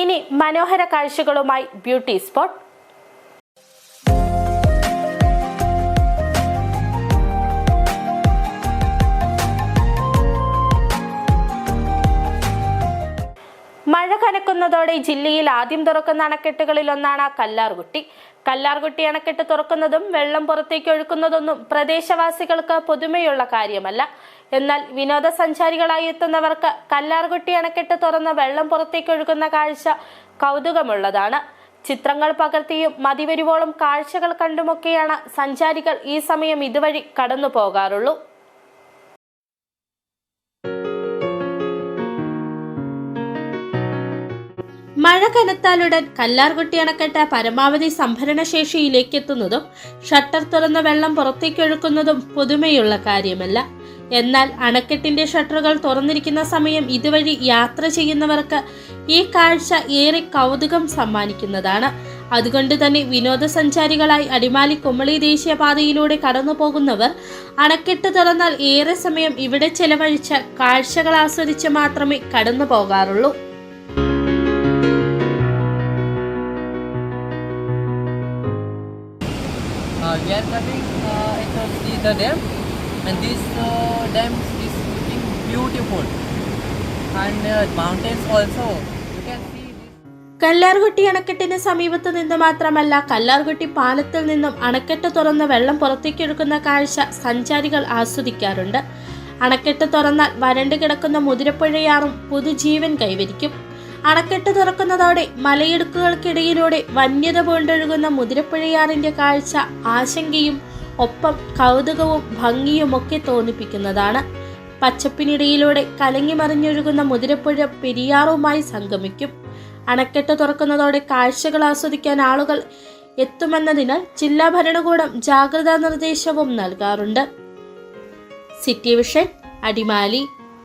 ഇനി മനോഹര കാഴ്ചകളുമായി beauty spot. മഴ കനക്കുന്നതോടെ ജില്ലയിൽ ആദ്യം തുറക്കുന്ന അണക്കെട്ടുകളിൽ ഒന്നാണ് കല്ലാർകുട്ടി. കല്ലാർകുട്ടി അണക്കെട്ട് തുറക്കുന്നതും വെള്ളം പുറത്തേക്ക് ഒഴുക്കുന്നതൊന്നും പ്രദേശവാസികൾക്ക് പുതുമയുള്ള കാര്യമല്ല. എന്നാൽ വിനോദസഞ്ചാരികളായി എത്തുന്നവർക്ക് കല്ലാർകുട്ടി അണക്കെട്ട് തുറന്ന് വെള്ളം പുറത്തേക്ക് ഒഴുകുന്ന കാഴ്ച കൗതുകമുള്ളതാണ്. ചിത്രങ്ങൾ പകർത്തിയും മതിവരുവോളം കാഴ്ചകൾ കണ്ടുമൊക്കെയാണ് സഞ്ചാരികൾ ഈ സമയം ഇതുവഴി കടന്നു പോകാറുള്ളൂ. മഴ കനത്താലുടൻ കല്ലാർകുട്ടി അണക്കെട്ട് പരമാവധി സംഭരണശേഷിയിലേക്കെത്തുന്നതും ഷട്ടർ തുറന്ന വെള്ളം പുറത്തേക്കൊഴുക്കുന്നതും പുതുമയുള്ള കാര്യമല്ല. എന്നാൽ അണക്കെട്ടിന്റെ ഷട്ടറുകൾ തുറന്നിരിക്കുന്ന സമയം ഇതുവഴി യാത്ര ചെയ്യുന്നവർക്ക് ഈ കാഴ്ച ഏറെ കൗതുകം സമ്മാനിക്കുന്നതാണ്. അതുകൊണ്ട് തന്നെ വിനോദസഞ്ചാരികളായി അടിമാലി കുമളി ദേശീയപാതയിലൂടെ കടന്നു പോകുന്നവർ അണക്കെട്ട് തുറന്നാൽ ഏറെ സമയം ഇവിടെ ചെലവഴിച്ച കാഴ്ചകൾ ആസ്വദിച്ച് മാത്രമേ കടന്നു പോകാറുള്ളൂ we are coming uh, the dam and this uh, dam is looking beautiful. And uh, mountains also. Kallarkutty അണക്കെട്ടിന് സമീപത്ത് നിന്ന് മാത്രമല്ല കല്ലാർകുട്ടി പാലത്തിൽ നിന്നും അണക്കെട്ട് തുറന്ന് വെള്ളം പുറത്തേക്കെടുക്കുന്ന കാഴ്ച സഞ്ചാരികൾ ആസ്വദിക്കാറുണ്ട്. അണക്കെട്ട് തുറന്നാൽ വരണ്ട് കിടക്കുന്ന മുതിരപ്പുഴയാറും പുതുജീവൻ കൈവരിക്കും. അണക്കെട്ട് തുറക്കുന്നതോടെ മലയിടുക്കുകൾക്കിടയിലൂടെ വന്യത പോണ്ടൊഴുകുന്ന മുതിരപ്പുഴയാറിന്റെ കാഴ്ച ആശങ്കയും ഒപ്പം കൗതുകവും ഭംഗിയുമൊക്കെ തോന്നിപ്പിക്കുന്നതാണ്. പച്ചപ്പിനിടയിലൂടെ കലങ്ങി മറിഞ്ഞൊഴുകുന്ന മുതിരപ്പുഴ പെരിയാറുമായി സംഗമിക്കും. അണക്കെട്ട് തുറക്കുന്നതോടെ കാഴ്ചകൾ ആസ്വദിക്കാൻ ആളുകൾ എത്തുമെന്നതിനാൽ ജില്ലാ ഭരണകൂടം ജാഗ്രതാ നിർദ്ദേശവും നൽകാറുണ്ട്. City vision Adimali